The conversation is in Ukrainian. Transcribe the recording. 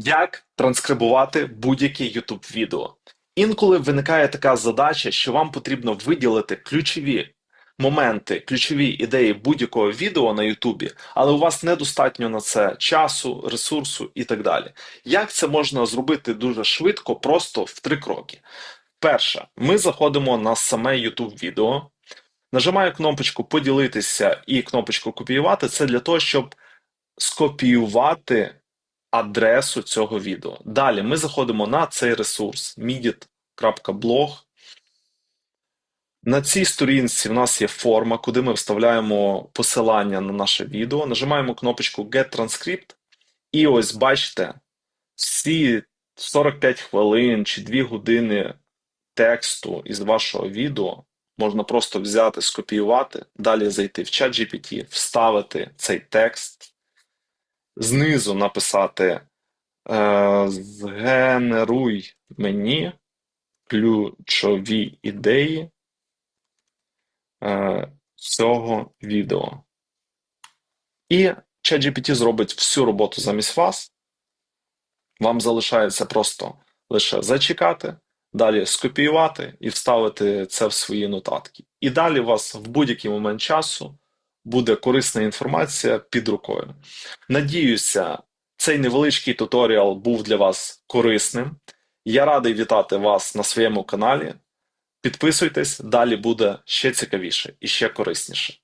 Як транскрибувати будь-яке YouTube відео? Інколи виникає така задача, що вам потрібно виділити ключові моменти, ключові ідеї будь-якого відео на YouTube, але у вас недостатньо на це часу, ресурсу і так далі. Як це можна зробити дуже швидко, просто в три кроки? Перше, ми заходимо на саме YouTube відео, нажимаю кнопочку поділитися і кнопочку копіювати. Це для того, щоб скопіювати адресу цього відео. Далі ми заходимо на цей ресурс midit.blog. На цій сторінці в нас є форма, куди ми вставляємо посилання на наше відео. Нажимаємо кнопочку Get Transcript, і ось бачите, всі 45 хвилин чи 2 години тексту із вашого відео можна просто взяти, скопіювати, далі зайти в ChatGPT, вставити цей текст, знизу написати е, Згенеруй мені ключові ідеї е, цього відео. І ChatGPT зробить всю роботу замість вас. Вам залишається просто лише зачекати, далі скопіювати і вставити це в свої нотатки. І далі вас в будь-який момент часу буде корисна інформація під рукою. Надіюся, цей невеличкий туторіал був для вас корисним. Я радий вітати вас на своєму каналі. Підписуйтесь, далі буде ще цікавіше і ще корисніше.